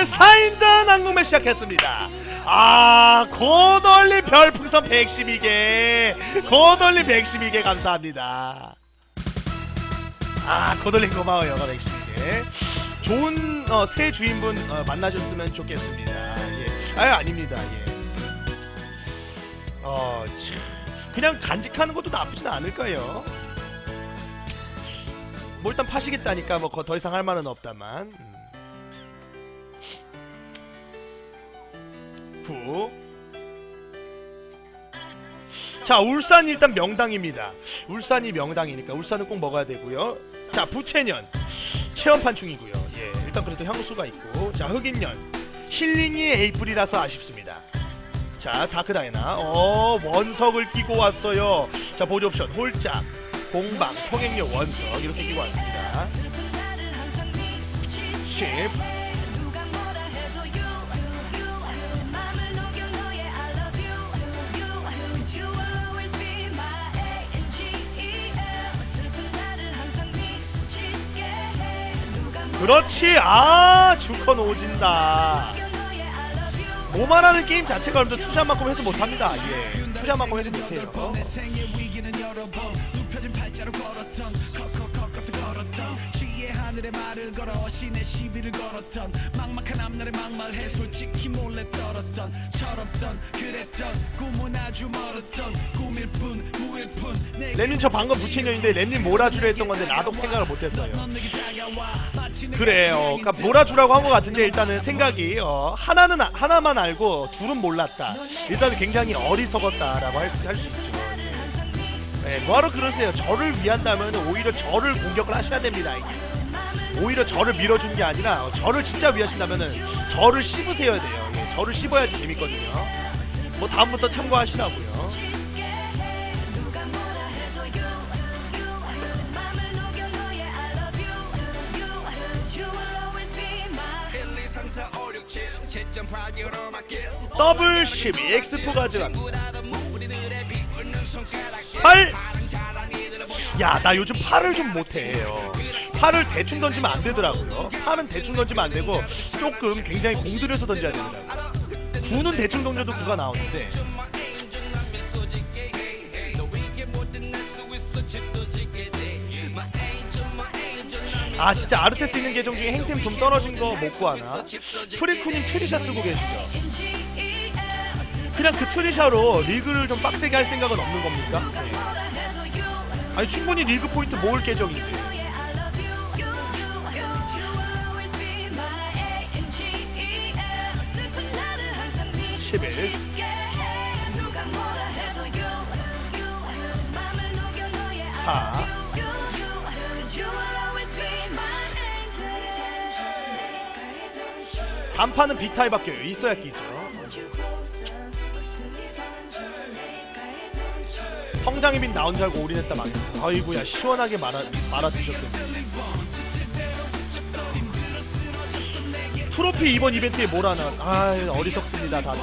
오늘 4인전 항공매 시작했습니다. 아, 고돌리 별풍선 112개. 고돌리 112개 감사합니다. 아, 고돌리 고마워요. 112개. 좋은 어, 새 주인분 어, 만나셨으면 좋겠습니다. 예. 아유, 아닙니다. 예. 어, 참. 그냥 간직하는 것도 나쁘진 않을 거예요. 뭐 일단 파시겠다니까 뭐 더 이상 할 말은 없다만. 음. 구. 자, 울산 일단 명당입니다. 울산이 명당이니까 울산은 꼭 먹어야 되고요. 자, 부채년 체험판 중이고요. 예, 일단 그래도 향수가 있고, 자, 흑인년 힐링이 에이프리라서 아쉽습니다. 자, 다크다이나, 어, 원석을 끼고 왔어요. 자, 보조 옵션 홀짝, 공방, 통행료 원석 이렇게 끼고 왔습니다. 10. 그렇지, 아, 주컨 오진다. 뭐만하는 게임 자체가 여러분들 투자만큼 해서 못합니다. 예, 투자만큼 해서 못해요. 하늘의 말을 걸어 신의 시비를 걸었던 막막한 앞날에 막말해 솔직히 몰래 떨었던 철없던 그랬던 꿈은 아주 멀었던 꿈일 뿐 무일 뿐 렘님 저 방금 부친년인데 렘님 몰아주려 했던 건데 나도 생각을 못했어요. 그래요. 그러니까 몰아주라고 한 것 같은데 일단은 생각이 어, 하나는 아- 하나만 알고 둘은 몰랐다. 일단은 굉장히 어리석었다라고 할 수 있죠. 예. 예, 뭐하러 그러세요? 저를 위한다면 오히려 저를 공격을 하셔야 됩니다. 이게. 오히려 저를 밀어준 게 아니라 어, 저를 진짜 위하신다면은 저를 씹으세요 돼요. 예, 저를 씹어야지 재밌거든요. 뭐 다음부터 참고하시라고요. 더블 12 엑스포 가져간 8 야, 나 요즘 팔을 좀 못해요. 팔을 대충 던지면 안 되더라고요. 팔은 대충 던지면 안 되고 조금 굉장히 공들여서 던져야 됩니다. 구는 대충 던져도 구가 나오는데 아 진짜 아르테스 있는 계정 중에 행템 좀 떨어진 거 못 구하나? 프리쿠님 트리샷 쓰고 계시죠? 그냥 그 트리샷으로 리그를 좀 빡세게 할 생각은 없는 겁니까? 네. 아니 충분히 리그 포인트 모을 계정이지 10일. 하. 단판은 비타이 바뀌어요 있어야 끼죠. 성장이 빈 나온 줄 알고 올인했다 말 아이고야 시원하게 말아, 말아주셨겠네 트로피 이번 이벤트에 뭘 하나? 아 어리석습니다 다들.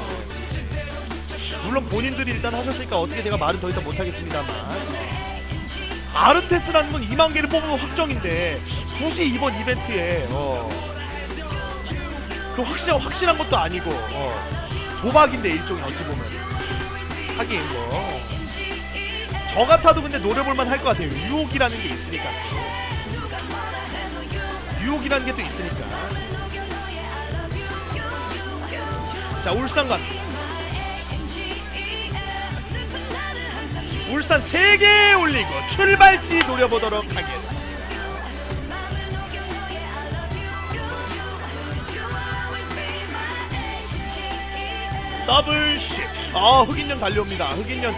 물론 본인들이 일단 하셨으니까 어떻게 제가 말은 더 이상 못하겠습니다만. 아르테스라는 건 2만 개를 뽑으면 확정인데 굳이 이번 이벤트에 어, 그 확실한 확실한 것도 아니고 어, 도박인데 일종의 어찌 보면 하긴 뭐. 저 같아도 근데 노려볼만 할 것 같아요. 유혹이라는 게 있으니까. 유혹이라는 게 또 있으니까. 자, 울산 갑니다. 울산 3개 올리고 출발지 노려보도록 하겠습니다. 더블 십. 아, 흑인년 달려옵니다. 흑인년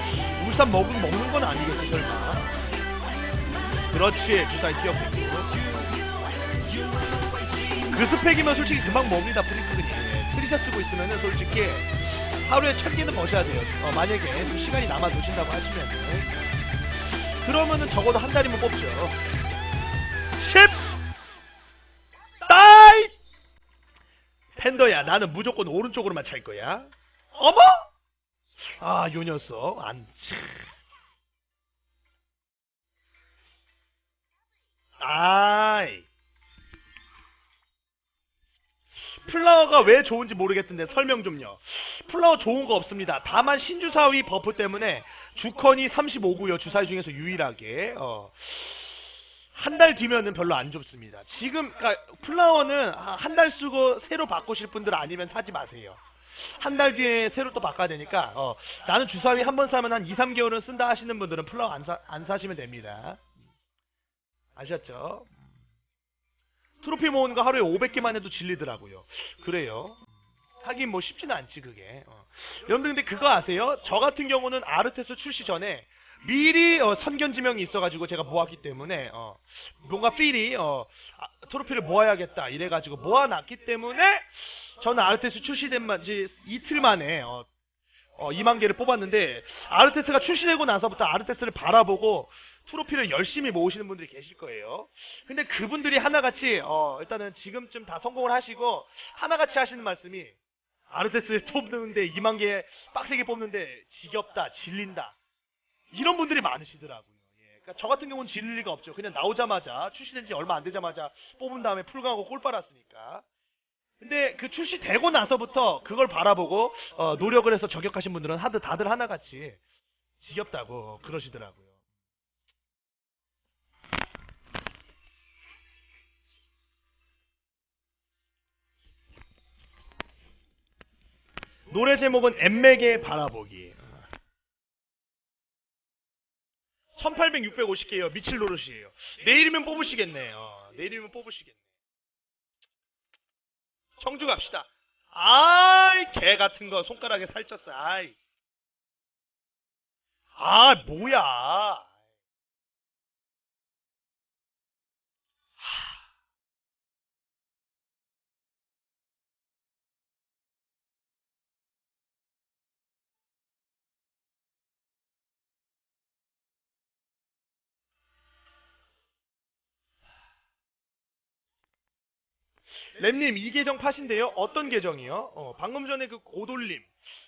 울산 먹은 먹는 건 아니겠지 설마. 그렇지 주사위 뛰어있고 그 스펙이면 솔직히 금방 먹습니다 프리크근 이 트리샷 쓰고 있으면은 솔직히 하루에 천 개는 버셔야 돼요. 어, 만약에 좀 시간이 남아 도신다고 하시면 그러면은 적어도 한 달이면 뽑죠. 10 따이! 팬더야 나는 무조건 오른쪽으로만 찰 거야. 어머! 아, 요 녀석. 안, 참. 아 플라워가 왜 좋은지 모르겠던데 설명 좀요. 플라워 좋은 거 없습니다. 다만 신주사위 버프 때문에 주컨이 35고요. 주사위 중에서 유일하게. 어. 한달 뒤면은 별로 안 좋습니다. 지금 그러니까 플라워는 한 달 쓰고 새로 바꾸실 분들 아니면 사지 마세요. 한 달 뒤에 새로 또 바꿔야 되니까 어, 나는 주사위 한 번 사면 한 2, 3개월은 쓴다 하시는 분들은 플라워 안, 사, 안 사시면 됩니다. 아셨죠? 트로피 모으는 거 하루에 500개만 해도 질리더라고요. 그래요. 하긴 뭐 쉽지는 않지 그게. 어. 여러분들 근데 그거 아세요? 저 같은 경우는 아르테스 출시 전에 미리 어, 선견 지명이 있어가지고 제가 모았기 때문에 어, 뭔가 필이 어, 아, 트로피를 모아야겠다 이래가지고 모아놨기 때문에 저는 아르테스 출시된 지 이틀 만에 어, 어, 2만 개를 뽑았는데 아르테스가 출시되고 나서부터 아르테스를 바라보고 트로피를 열심히 모으시는 분들이 계실 거예요. 근데 그분들이 하나같이 어, 일단은 지금쯤 다 성공을 하시고 하나같이 하시는 말씀이 아르테스 뽑는데 2만 개 빡세게 뽑는데 지겹다, 질린다. 이런 분들이 많으시더라고요. 예. 그러니까 저 같은 경우는 질릴 리가 없죠. 그냥 나오자마자 출시된 지 얼마 안 되자마자 뽑은 다음에 풀강하고 꼴 빨았으니까. 근데 그 출시되고 나서부터 그걸 바라보고 어, 노력을 해서 저격하신 분들은 다들 하나같이 지겹다고 그러시더라고요. 노래 제목은 엠맥의 바라보기. 1800, 650개예요. 미칠 노릇이에요. 내일이면 뽑으시겠네 요. 내일이면 뽑으시겠네. 청주 갑시다. 아이 개 같은 거 손가락에 살쪘어. 아이. 아 뭐야. 램님 이 계정 파신대요? 어떤 계정이요? 어, 방금 전에 그 고돌림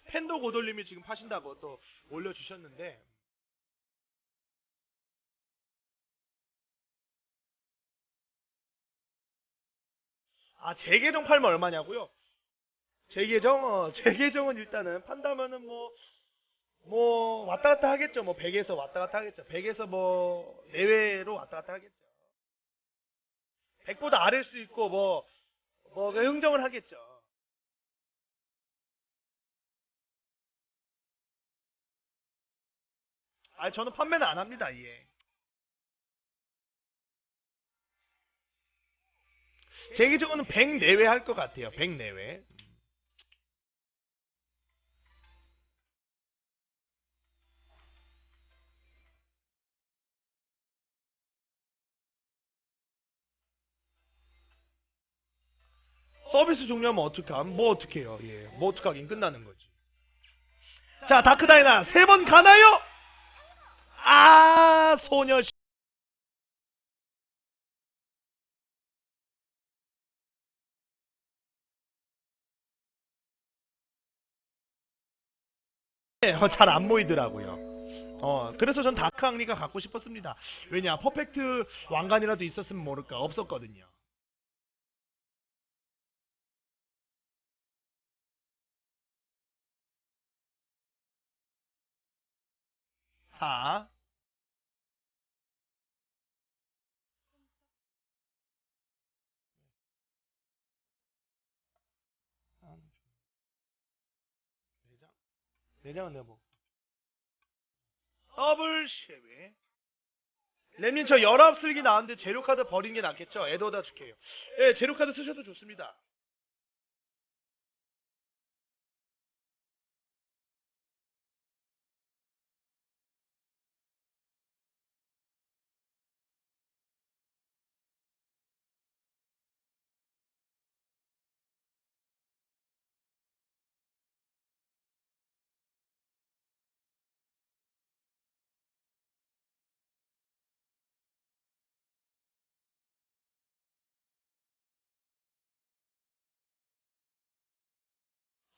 팬도 고돌림이 지금 파신다고 또 올려주셨는데 아 제 계정 팔면 얼마냐고요? 제 계정 어, 제 계정은 일단은 판다면은 뭐 뭐 왔다 갔다 하겠죠. 뭐 100에서 왔다 갔다 하겠죠. 100에서 뭐 내외로 왔다 갔다 하겠죠. 100보다 아래일 수 있고 뭐 뭐, 그 흥정을 하겠죠. 아, 저는 판매는 안 합니다, 예. 제 기준은 100 내외 할 것 같아요, 100 내외. 서비스 종료하면 어떡함? 뭐 어떡해요? 예. 뭐 어떡하긴 끝나는 거지. 자, 다크다이나 세 번 가나요? 아, 소녀 씨. 어, 잘안 모이더라고요. 어, 그래서 전 다크 앙리가 갖고 싶었습니다. 왜냐, 퍼펙트 왕관이라도 있었으면 모를까, 없었거든요. 4 내장. 내장은 내가 뭐 더블 쉐비 렘님 저 19슬기 나왔는데 재료카드 버린 게 낫겠죠? 에도다 줄게요. 예 재료카드 쓰셔도 좋습니다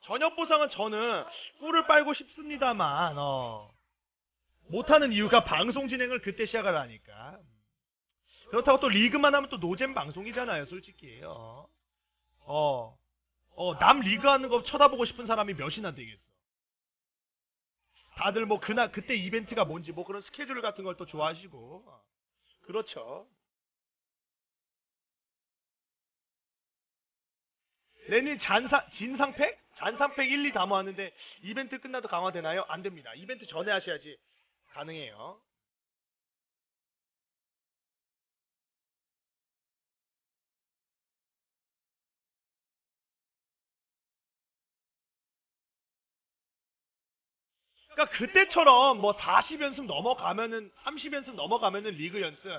저녁 보상은 저는 꿀을 빨고 싶습니다만 어, 못하는 이유가 방송 진행을 그때 시작을 하니까 그렇다고 또 리그만 하면 또 노잼 방송이잖아요 솔직히 어, 어. 어, 남 리그 하는 거 쳐다보고 싶은 사람이 몇이나 되겠어. 다들 뭐 그날 그때 이벤트가 뭔지 뭐 그런 스케줄 같은 걸 또 좋아하시고. 어, 그렇죠. 레닌 잔사 진상팩? 잔상팩 1, 2 다 모았는데 이벤트 끝나도 강화되나요? 안 됩니다. 이벤트 전에 하셔야지 가능해요. 그러니까 그때처럼 뭐 40연승 넘어가면은 30연승 넘어가면은 리그 연승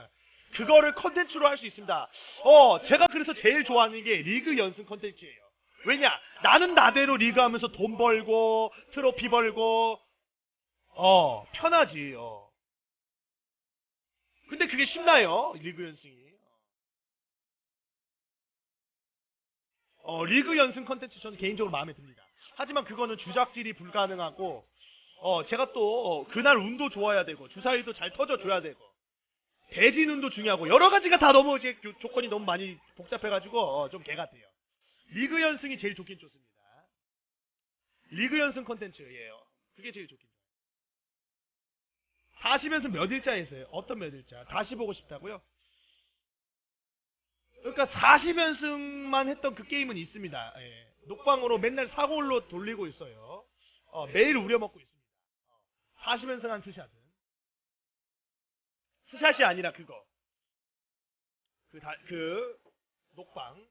그거를 컨텐츠로 할 수 있습니다. 어, 제가 그래서 제일 좋아하는 게 리그 연승 컨텐츠예요. 왜냐? 나는 나대로 리그 하면서 돈 벌고 트로피 벌고 어, 편하지. 어. 근데 그게 쉽나요? 리그 연승이. 어, 리그 연승 컨텐츠 저는 개인적으로 마음에 듭니다. 하지만 그거는 주작질이 불가능하고 어, 제가 또 어, 그날 운도 좋아야 되고 주사위도 잘 터져줘야 되고 대진 운도 중요하고 여러 가지가 다 너무 이제 요- 조건이 너무 많이 복잡해가지고 어, 좀 개 같아요. 리그 연승이 제일 좋긴 좋습니다. 리그 연승 컨텐츠예요. 그게 제일 좋긴 좋아요. 40연승 몇 일자 있어요? 어떤 몇 일자? 다시 보고 싶다고요? 그러니까 40연승만 했던 그 게임은 있습니다. 예. 녹방으로 맨날 사골로 돌리고 있어요. 어, 매일 우려먹고 있습니다. 40연승 한 스샷은. 스샷이 아니라 그거. 그, 다, 그, 녹방.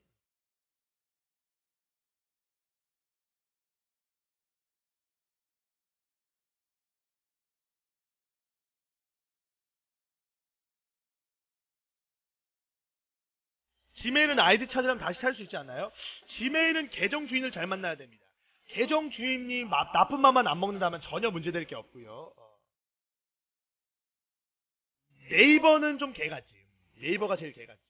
지메일은 아이디 찾으려면 다시 살 수 있지 않나요? 지메일은 계정 주인을 잘 만나야 됩니다. 계정 주인이 마- 나쁜 맘만 안 먹는다면 전혀 문제될 게 없고요. 어. 네이버는 좀 개같지. 네이버가 제일 개같지.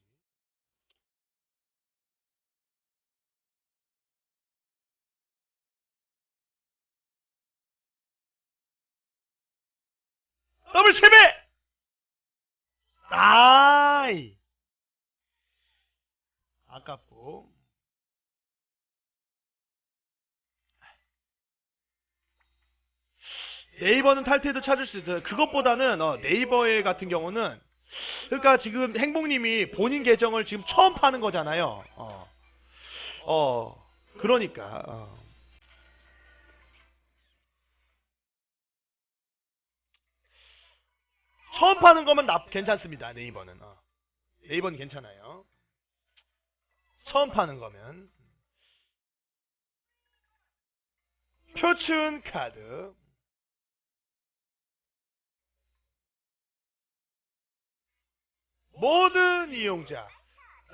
더블 세배! 아이! 아깝고. 네이버는 탈퇴도 찾을 수 있어요. 그것보다는 어, 네이버에 같은 경우는 그러니까 지금 행복님이 본인 계정을 지금 처음 파는 거잖아요. 어, 어 그러니까 어. 처음 파는 거면 나 괜찮습니다. 네이버는 어. 네이버는 괜찮아요. 처음 파는 거면. 표춘 카드. 모든 이용자.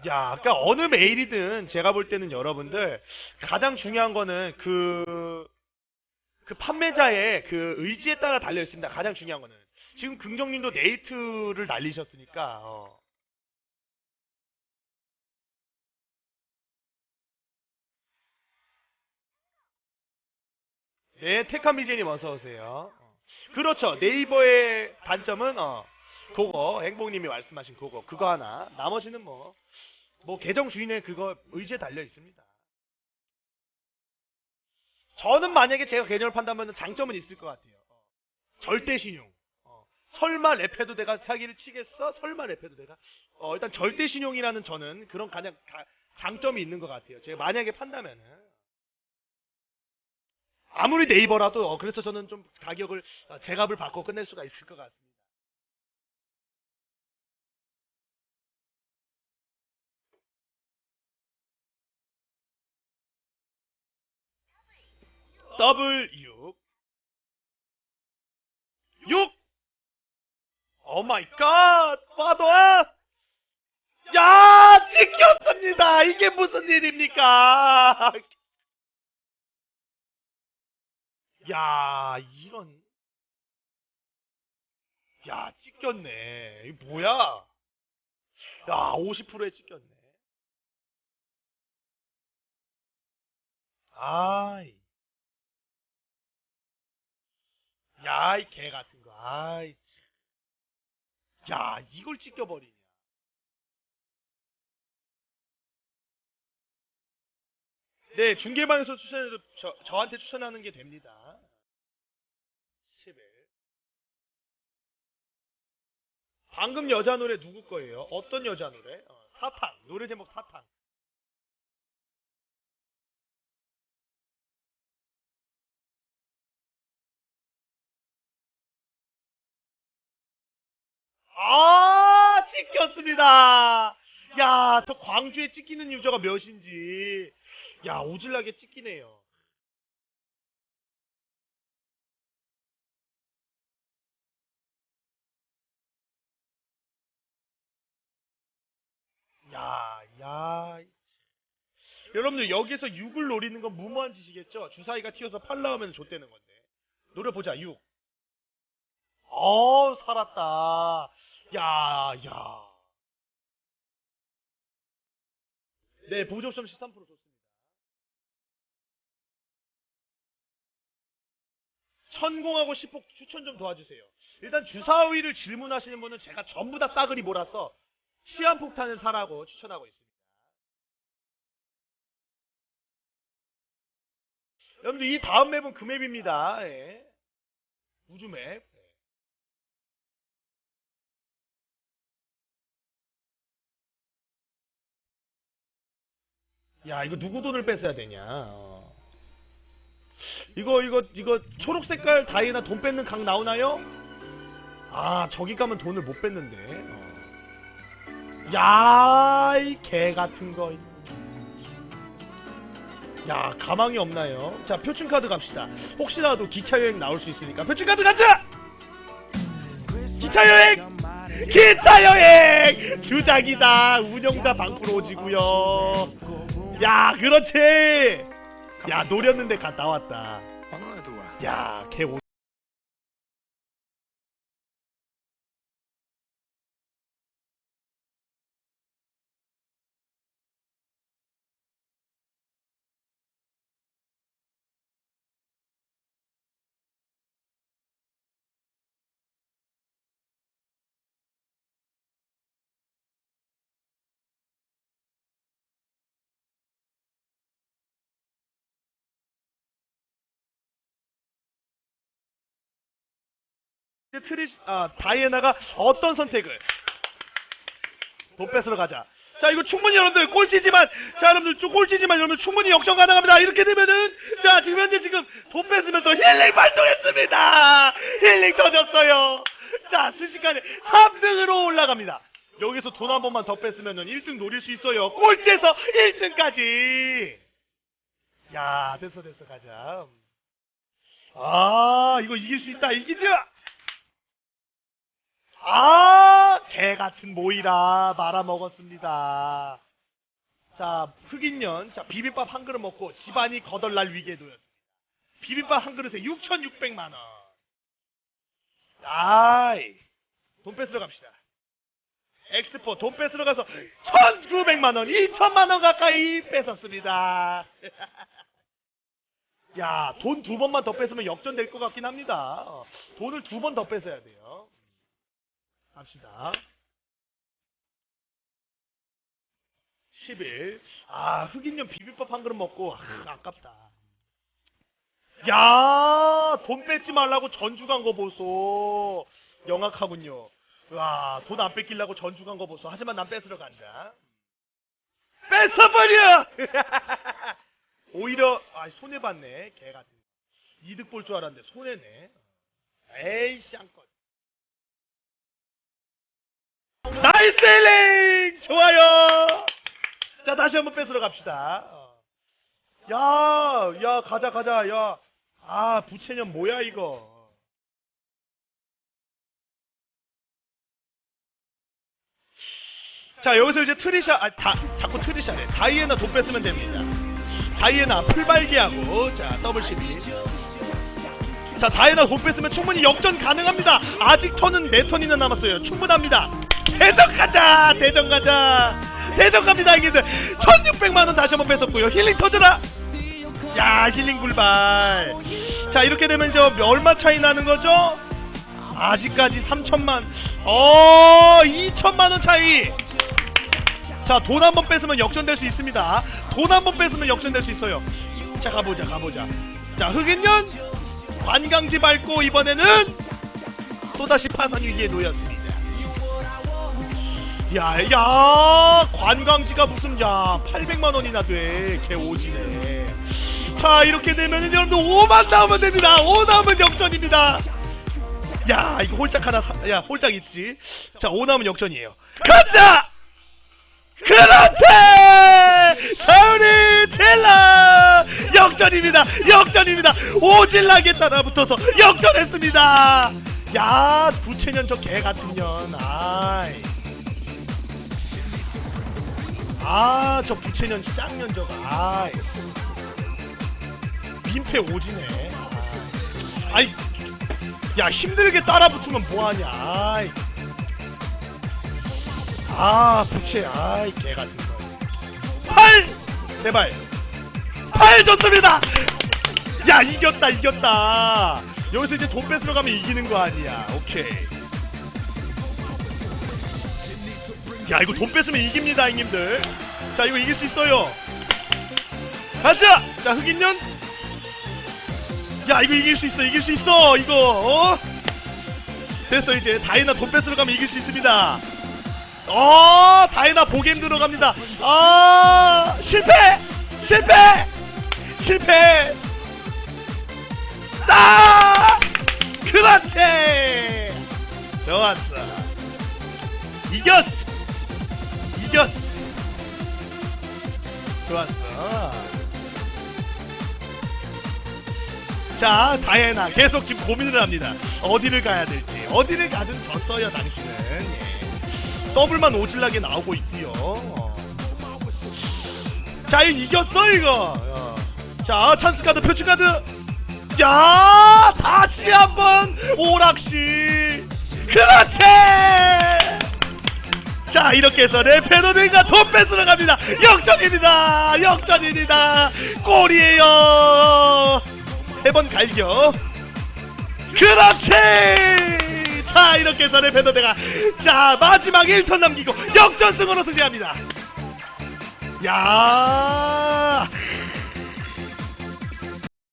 야 아까 어느 메일이든 제가 볼 때는 여러분들 가장 중요한 거는 그, 그 판매자의 그 의지에 따라 달려 있습니다. 가장 중요한 거는. 지금 긍정님도 네이트를 날리셨으니까 어. 네, 테카 미제님 어서 오세요. 어. 그렇죠. 네이버의 단점은 어 그거 행복님이 말씀하신 그거 그거 하나. 나머지는 뭐뭐 계정 주인의 그거 의지에 달려 있습니다. 저는 만약에 제가 계정을 판다면 장점은 있을 것 같아요. 어. 절대 신용. 어. 설마 랩해도 내가 사기를 치겠어? 설마 랩해도 내가? 어, 일단 절대 신용이라는 저는 그런 가장 가- 장점이 있는 것 같아요. 제가 만약에 판다면은. 아무리 네이버라도 어, 그래서 저는 좀 가격을 어, 제값을 받고 끝낼 수가 있을 것 같습니다. 더블 6 6오 마이 갓 파도야 야 찍혔습니다. 이게 무슨 일입니까 야, 이런. 야, 찍혔네. 이게 뭐야? 야, 50%에 찍혔네. 아이. 야, 이 개 같은 거. 아이. 참. 야, 이걸 찍혀버리냐. 네, 중계방에서 추천해도 저, 저한테 추천하는 게 됩니다. 방금 여자 노래 누구 거예요? 어떤 여자 노래? 어, 사탕. 노래 제목 사탕. 아, 찍혔습니다. 야, 저 광주에 찍히는 유저가 몇인지. 야, 오질나게 찍히네요. 야, 야. 여러분들 여기서 6을 노리는 건 무모한 짓이겠죠? 주사위가 튀어서 8 나오면 좆되는 건데. 노려 보자, 6. 어, 살았다. 야, 야. 네, 보조점 13% 좋습니다. 천공하고 10폭 추천 좀 도와주세요. 일단 주사위를 질문하시는 분은 제가 전부 다 싸그리 몰아서 시한폭탄을 사라고 추천하고 있습니다. 여러분들 이 다음 맵은 그 맵입니다. 예. 우주 맵. 예. 야 이거 누구 돈을 뺏어야 되냐 어. 이거 이거 이거 초록 색깔 다이나 돈 뺏는 각 나오나요? 아 저기 가면 돈을 못 뺏는데 어. 야 이 개 같은 거. 야 가망이 없나요? 자 표준 카드 갑시다. 혹시라도 기차 여행 나올 수 있으니까 표준 카드 가자. 기차 여행 기차 여행 주작이다 운영자 방풀 오지고요. 야 그렇지. 야 노렸는데. Ano é tua? 야개 오. 이제 트리 아 다이애나가 어떤 선택을 돈 뺏으러 가자. 자 이거 충분히 여러분들 꼴찌지만 자 여러분들 좀 꼴찌지만 여러분들 충분히 역전 가능합니다. 이렇게 되면은 자 지금 현재 지금 돈 뺏으면서 힐링 발동했습니다. 힐링 터졌어요. 자 순식간에 3등으로 올라갑니다. 여기서 돈 한 번만 더 뺐으면은 1등 노릴 수 있어요. 꼴찌에서 1등까지. 야 됐어 됐어 가자. 아 이거 이길 수 있다 이기자. 아, 개 같은 모이라 말아먹었습니다. 자, 흑인년, 자, 비빔밥 한 그릇 먹고 집안이 거덜날 위기에 놓였습니다. 비빔밥 한 그릇에 6,600만원. 아이, 돈 뺏으러 갑시다. 엑스포 돈 뺏으러 가서 1,900만원, 2천만원 가까이 뺏었습니다. 야, 돈 두 번만 더 뺏으면 역전될 것 같긴 합니다. 어, 돈을 두 번 더 뺏어야 돼요. 갑시다. 11. 아, 흑인년 비빔밥 한 그릇 먹고, 아, 아깝다. 야, 돈 뺏지 말라고 전주 간 거 보소. 영악하군요. 와, 돈 안 뺏기려고 전주 간 거 보소. 하지만 난 뺏으러 간다. 뺏어버려! 오히려, 아, 손해봤네. 개 같은. 이득 볼 줄 알았는데, 손해네. 에이, 쌍껏. 나이스 힐링! 좋아요! 자, 다시 한번 뺏으러 갑시다. 어. 야, 야, 가자, 가자, 야. 아, 부채년 뭐야, 이거. 자, 여기서 이제 트리샤, 아, 다, 자꾸 트리샤네. 다이애나 돈 뺐으면 됩니다. 다이애나 풀발기하고, 자, 더블 시리. 자, 다이애나 돈 뺐으면 충분히 역전 가능합니다. 아직 턴은 네 턴이나 남았어요. 충분합니다. 대전 가자! 대전 가자! 대전 갑니다, 형님들! 1600만원 다시 한번 뺏었고요. 힐링 터져라! 야, 힐링 불발. 자, 이렇게 되면 저 얼마 차이 나는 거죠? 아직까지 3천만. 어, 2천만원 차이! 자, 돈 한번 뺏으면 역전될 수 있습니다. 돈 한번 뺏으면 역전될 수 있어요. 자 가보자 가보자. 자 흑인년 관광지 밟고 이번에는 또다시 파산 위기에 놓였습니다. 야, 야, 관광지가 무슨 야, 800만 원이나 돼. 개 오지네. 자, 이렇게 되면은 여러분들 5만 나오면 됩니다. 5 나오면 역전입니다. 야, 이거 홀짝 하나 사, 야, 홀짝 있지. 자, 5 나오면 역전이에요. 가자! 그렇지! 사우리 젤라! 역전입니다! 역전입니다! 오질라게 따라붙어서 역전했습니다! 야, 부채년 저 개 같은 년, 아이. 아, 저 부채년 짱년 저거, 아이. 민폐 오지네. 아. 아이, 야, 힘들게 따라붙으면 뭐하냐, 아이. 아 부채 아이 개 같은 거. 팔 제발 팔 좋습니다. 야 이겼다 이겼다. 여기서 이제 돈 뺏으러 가면 이기는 거 아니야. 오케이. 야 이거 돈 뺏으면 이깁니다 형님들. 자 이거 이길 수 있어요. 가자. 자 흑인년. 야 이거 이길 수 있어 이길 수 있어 이거. 어? 됐어 이제 다이나 돈 뺏으러 가면 이길 수 있습니다. 어, 다이나 보겜 들어갑니다. 아, 실패! 실패! 실패! 아! 그렇지! 좋았어. 이겼어! 이겼어! 좋았어. 자, 다이애나 계속 지금 고민을 합니다. 어디를 가야 될지. 어디를 가든 졌어요, 당신은. 예. 더블만 오질나게 나오고 있고요. 어. 자, 이겼어 이거. 어. 자, 찬스 카드 표지 카드. 야, 다시 한번 오락시. 그렇지. 자, 이렇게 해서 레페노드가 돈 뺏으러 갑니다. 역전입니다. 역전입니다. 골이에요. 세 번 갈겨. 그렇지! 자, 이렇게 해서 레페더대가 자, 마지막 1턴 남기고 역전승으로 승리합니다. 야!